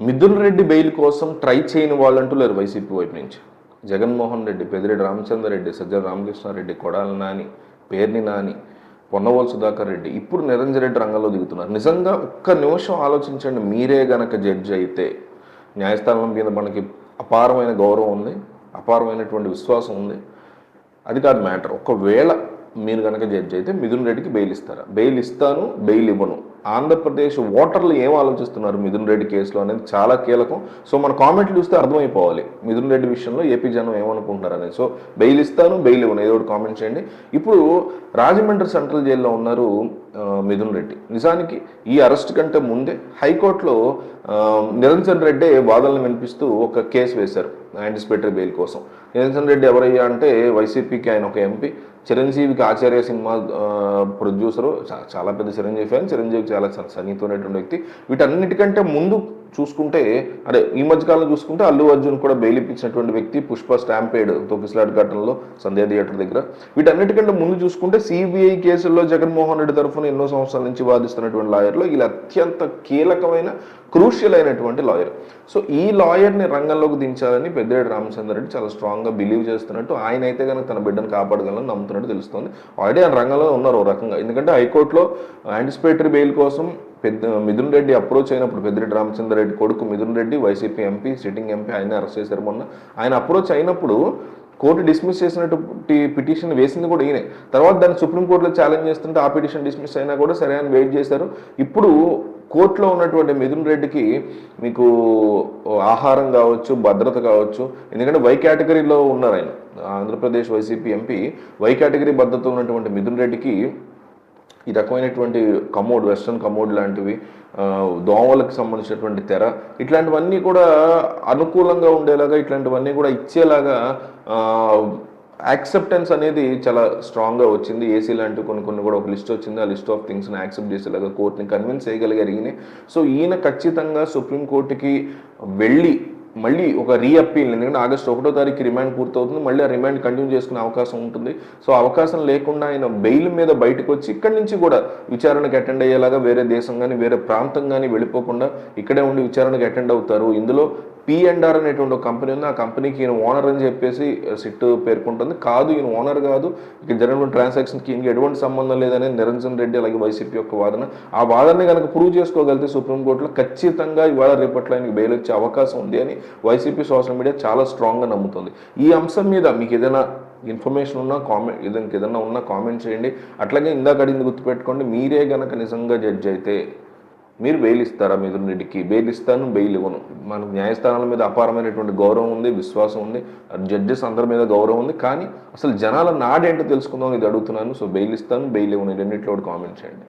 Mithun Reddy bail కోసం try చేయని వాళ్ళంటూ లేరు వైసీపీ వైపు నుంచి. జగన్మోహన్ రెడ్డి పెదిరెడ్డి రామచంద్రరెడ్డి సజ్జల రామకృష్ణారెడ్డి కొడాల నాని పేర్ని నాని పొన్నవోలు సుధాకర్ రెడ్డి ఇప్పుడు నిరంజన్ రెడ్డి రంగంలో దిగుతున్నారు. నిజంగా ఒక్క నిమిషం ఆలోచించండి మీరే గనక జడ్జి అయితే న్యాయస్థానం మీద మనకి అపారమైన గౌరవం ఉంది అపారమైనటువంటి విశ్వాసం ఉంది. అది కాదు మ్యాటర్. ఒకవేళ మీరు కనుక జడ్జి అయితే మిథున్ రెడ్డికి బెయిల్ ఇస్తారా? బెయిల్ ఇస్తాను బెయిల్ ఇవ్వను. ఆంధ్రప్రదేశ్ ఓటర్లు ఏం ఆలోచిస్తున్నారు మిథున్ రెడ్డి కేసులో అనేది చాలా కీలకం. సో మన కామెంట్లు చూస్తే అర్థమైపోవాలి. మిథున్ రెడ్డి విషయంలో ఏపీ జనం ఏమనుకుంటున్నారు అనేది సో బెయిల్ ఇస్తాను బెయిల్ ఇవ్వను. ఏదో ఒకటి కామెంట్ చేయండి. ఇప్పుడు రాజమండ్రి సెంట్రల్ జైల్లో ఉన్నారు మిథున్ రెడ్డి. నిజానికి ఈ అరెస్ట్ కంటే ముందే హైకోర్టులో నిరంజన్ రెడ్డి వాదనలు వినిపిస్తూ ఒక కేసు వేశారు. యాంటిసిపేటరీ బెయిల్ కోసం. నిరంజన్ రెడ్డి ఎవరయ్యా అంటే వైసీపీకి ఆయన ఒక ఎంపీ. చిరంజీవికి ఆచార్య సినిమా ప్రొడ్యూసరు చాలా పెద్ద చిరంజీవి ఫ్యాన్. చిరంజీవికి చాలా సన్నిహితమైనటువంటి వ్యక్తి. వీటన్నిటికంటే ముందు చూసుకుంటే అదే ఈ మధ్యకాలంలో చూసుకుంటే అల్లు అర్జున్ కూడా బెయిల్ ఇప్పించినటువంటి వ్యక్తి పుష్ప స్టాంపేడ్ తొక్కిసలాట్ ఘటనలో సంధ్య థియేటర్ దగ్గర. వీటన్నిటికంటే ముందు చూసుకుంటే సిబిఐ కేసుల్లో జగన్మోహన్ రెడ్డి తరఫున ఎన్నో సంవత్సరాల నుంచి వాదిస్తున్నటువంటి లాయర్లో. వీళ్ళు అత్యంత కీలకమైన క్రూషియల్ అయినటువంటి లాయర్. సో ఈ లాయర్ని రంగంలోకి దించాలని పెద్దిరెడ్డి రామచంద్రరెడ్డి చాలా స్ట్రాంగ్గా బిలీవ్ చేస్తున్నట్టు ఆయన అయితే కనుక తన బిడ్డను కాపాడగలని నమ్ముతున్నట్టు తెలుస్తుంది. ఆల్రెడీ ఆయన రంగంలో ఉన్నారు ఓ రకంగా. ఎందుకంటే హైకోర్టులో యాంటిసిపేటరీ బెయిల్ కోసం పెద్ద మిథున్ రెడ్డి అప్రోచ్ అయినప్పుడు పెద్దిరెడ్డి రామచంద్రరెడ్డి కొడుకు Mithun Reddy YCP MP sitting MP ఆయన అరెస్ట్ చేశారు మొన్న. ఆయన అప్రోచ్ అయినప్పుడు కోర్టు డిస్మిస్ చేసినటువంటి పిటిషన్ వేసింది కూడా ఈయనే. తర్వాత దాన్ని సుప్రీంకోర్టులో ఛాలెంజ్ చేస్తుంటే ఆ పిటిషన్ డిస్మిస్ అయినా కూడా సరే అని వెయిట్ చేశారు. ఇప్పుడు కోర్టులో ఉన్నటువంటి మిథున్ రెడ్డికి మీకు ఆహారం కావచ్చు భద్రత కావచ్చు ఎందుకంటే వై కేటగిరీలో ఉన్నారు ఆయన. Andhra Pradesh YCP MP Y category భద్రత ఉన్నటువంటి మిథున్ రెడ్డికి ఈ రకమైనటువంటి కమోడ్ వెస్ట్రన్ కమోడ్ లాంటివి దోమలకు సంబంధించినటువంటి తెర ఇట్లాంటివన్నీ కూడా అనుకూలంగా ఉండేలాగా ఇట్లాంటివన్నీ కూడా ఇచ్చేలాగా యాక్సెప్టెన్స్ అనేది చాలా స్ట్రాంగ్గా వచ్చింది. ఏసీ లాంటి కొన్ని కొన్ని కూడా ఒక లిస్ట్ వచ్చింది. ఆ లిస్ట్ ఆఫ్ థింగ్స్ని యాక్సెప్ట్ చేసేలాగా కోర్టుని కన్విన్స్ చేయగలిగారు ఈయన. సో ఈయన ఖచ్చితంగా సుప్రీంకోర్టుకి వెళ్ళి మళ్ళీ ఒక రీఅప్పీల్ ఎందుకంటే ఆగస్ట్ ఒకటో తారీఖు రిమాండ్ పూర్తవుతుంది మళ్ళీ ఆ రిమాండ్ కంటిన్యూ చేసుకునే అవకాశం ఉంటుంది. సో అవకాశం లేకుండా ఆయన బెయిల్ మీద బయటకు వచ్చి ఇక్కడి నుంచి కూడా విచారణకు అటెండ్ అయ్యేలాగా వేరే దేశం కానీ వేరే ప్రాంతం కానీ వెళ్ళిపోకుండా ఇక్కడే ఉండి విచారణకు అటెండ్ అవుతారు. ఇందులో పి అనేటువంటి ఒక కంపెనీ ఉంది. ఆ కంపెనీకి ఈయన ఓనర్ అని చెప్పేసి సిట్ పేర్కొంటుంది. కాదు ఈయన ఓనర్ కాదు. ఇక్కడ జరిగిన ట్రాన్సాక్షన్కి ఈయనకి ఎటువంటి సంబంధం లేదని నిరంజన్ రెడ్డి అలాగే వైసీపీ యొక్క వాదన. ఆ వాదనని కనుక ప్రూవ్ చేసుకోగలిగితే సుప్రీంకోర్టులో ఖచ్చితంగా ఇవాళ రేపట్లో ఆయనకి బెయిల్ వచ్చే అవకాశం ఉంది అని వైసీపీ సోషల్ మీడియా చాలా స్ట్రాంగ్గా నమ్ముతుంది. ఈ అంశం మీద మీకు ఏదైనా ఇన్ఫర్మేషన్ ఉన్నా కామెంట్ ఏదైనా ఏదైనా ఉన్నా కామెంట్ చేయండి. అట్లాగే ఇందాక అడిగింది గుర్తుపెట్టుకోండి మీరే గనక నిజంగా జడ్జ్ అయితే మీరు బెయిల్ ఇస్తారా మిథున్ రెడ్డికి? బెయిల్ ఇస్తాను బెయిల్ ఇవ్వను. మనకు న్యాయస్థానాల మీద అపారమైనటువంటి గౌరవం ఉంది విశ్వాసం ఉంది జడ్జెస్ అందరి మీద గౌరవం ఉంది. కానీ అసలు జనాల నాడేంటో తెలుసుకుందాం ఇది అడుగుతున్నాను. సో బెయిల్ ఇస్తాను బెయిల్ ఇవ్వను. రెండింటిలో కామెంట్ చేయండి.